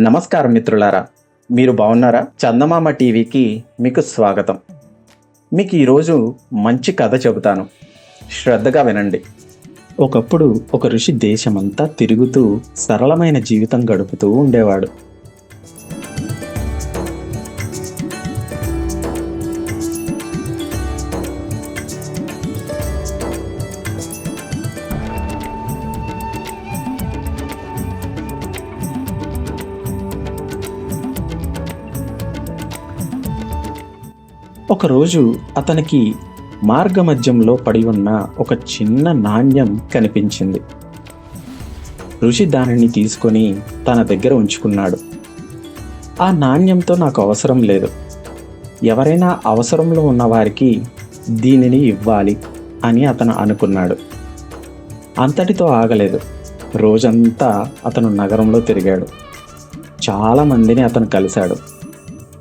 నమస్కారం మిత్రులారా. మీరు బాగున్నారా? చందమామ టీవీకి మీకు స్వాగతం. మీకు ఈరోజు మంచి కథ చెబుతాను. శ్రద్ధగా వినండి. ఒకప్పుడు ఒక ఋషి దేశమంతా తిరుగుతూ సరళమైన జీవితం గడుపుతూ ఉండేవాడు. ఒకరోజు అతనికి మార్గమధ్యంలో పడి ఉన్న ఒక చిన్న నాణ్యం కనిపించింది. ఋషి దానిని తీసుకొని తన దగ్గర ఉంచుకున్నాడు. ఆ నాణ్యంతో నాకు అవసరం లేదు. ఎవరైనా అవసరంలో ఉన్నవారికి దీనిని ఇవ్వాలి అని అతను అనుకున్నాడు. అంతటితో ఆగలేదు. రోజంతా అతను నగరంలో తిరిగాడు. చాలా మందిని అతను కలిశాడు.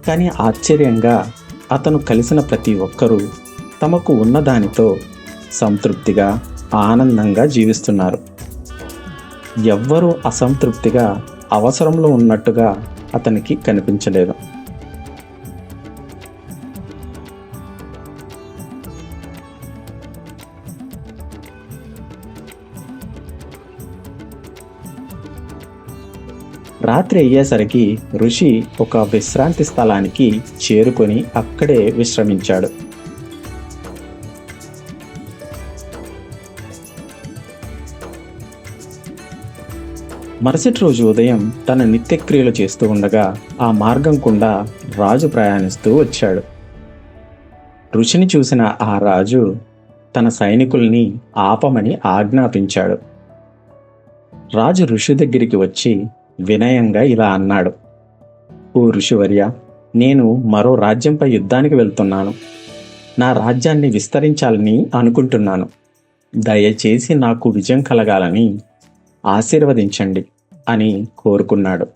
కానీ ఆశ్చర్యంగా అతను కలిసిన ప్రతి ఒక్కరూ తమకు ఉన్నదానితో సంతృప్తిగా ఆనందంగా జీవిస్తున్నారు. ఎవ్వరూ అసంతృప్తిగా అవసరంలో ఉన్నట్టుగా అతనికి కనిపించలేదు. రాత్రి అయ్యేసరికి ఋషి ఒక విశ్రాంతి స్థలానికి చేరుకొని అక్కడే విశ్రమించాడు. మరుసటి రోజు ఉదయం తన నిత్యక్రియలు చేస్తూ ఉండగా ఆ మార్గం గుండా రాజు ప్రయాణిస్తూ వచ్చాడు. ఋషిని చూసిన ఆ రాజు తన సైనికుల్ని ఆపమని ఆజ్ఞాపించాడు. రాజు ఋషి దగ్గరికి వచ్చి వినయంగా ఇలా అన్నాడు. ఓ ఋషివర్య నేను మరో రాజ్యంపై యుద్ధానికి వెళ్తున్నాను. నా రాజ్యాన్ని విస్తరించాలని అనుకుంటున్నాను. దయచేసి నాకు విజయం కలగాలని ఆశీర్వదించండి అని కోరుకున్నాడు.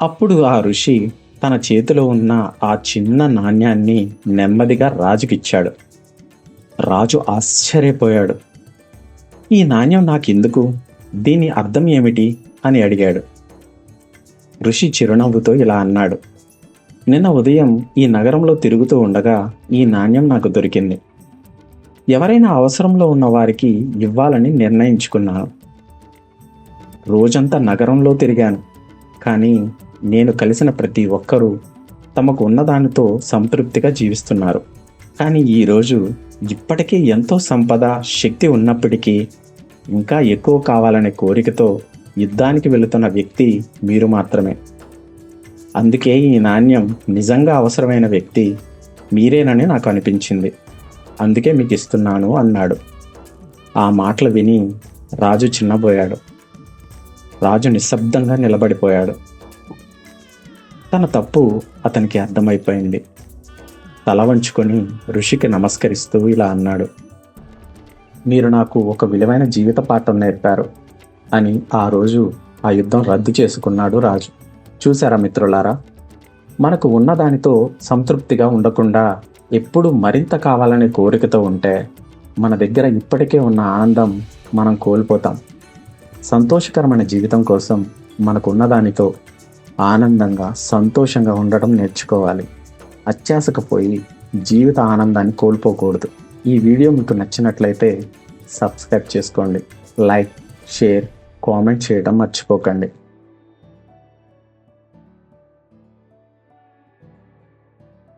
అప్పుడు ఆ ఋషి తన చేతిలో ఉన్న ఆ చిన్న నాణ్యాన్ని నెమ్మదిగా రాజుకిచ్చాడు. రాజు ఆశ్చర్యపోయాడు. ఈ నాణ్యం నాకెందుకు? దీని అర్థం ఏమిటి? అని అడిగాడు. ఋషి చిరునవ్వుతో ఇలా అన్నాడు. నిన్న ఉదయం ఈ నగరంలో తిరుగుతూ ఉండగా ఈ నాణ్యం నాకు దొరికింది. ఎవరైనా అవసరంలో ఉన్న వారికి ఇవ్వాలని నిర్ణయించుకున్నాను. రోజంతా నగరంలో తిరిగాను. కానీ నేను కలిసిన ప్రతి ఒక్కరూ తమకు ఉన్నదానితో సంతృప్తిగా జీవిస్తున్నారు. కానీ ఈరోజు ఇప్పటికీ ఎంతో సంపద శక్తి ఉన్నప్పటికీ ఇంకా ఎక్కువ కావాలనే కోరికతో యుద్ధానికి వెళుతున్న వ్యక్తి మీరు మాత్రమే. అందుకే ఈ నాణ్యం నిజంగా అవసరమైన వ్యక్తి మీరేనని నాకు అనిపించింది. అందుకే మీకు ఇస్తున్నాను అన్నాడు. ఆ మాటలు విని రాజు చిన్నబోయాడు. రాజు నిశ్శబ్దంగా నిలబడిపోయాడు. తన తప్పు అతనికి అర్థమైపోయింది. తల వంచుకొని ఋషికి నమస్కరిస్తూ ఇలా అన్నాడు. మీరు నాకు ఒక విలువైన జీవిత పాఠం నేర్పారు. అని ఆ రోజు ఆ యుద్ధం రద్దు చేసుకున్నాడు రాజు. చూసారా మిత్రులారా? మనకు ఉన్నదానితో సంతృప్తిగా ఉండకుండా ఎప్పుడు మరింత కావాలనే కోరికతో ఉంటే మన దగ్గర ఇప్పటికే ఉన్న ఆనందం మనం కోల్పోతాం. సంతోషకరమైన జీవితం కోసం మనకు ఉన్నదానితో ఆనందంగా సంతోషంగా ఉండటం నేర్చుకోవాలి. అత్యాశకు పోయి జీవిత ఆనందాన్ని కోల్పోకూడదు. ఈ వీడియో మీకు నచ్చినట్లయితే సబ్స్క్రైబ్ చేసుకోండి. లైక్ షేర్ కామెంట్ చేయడం మర్చిపోకండి.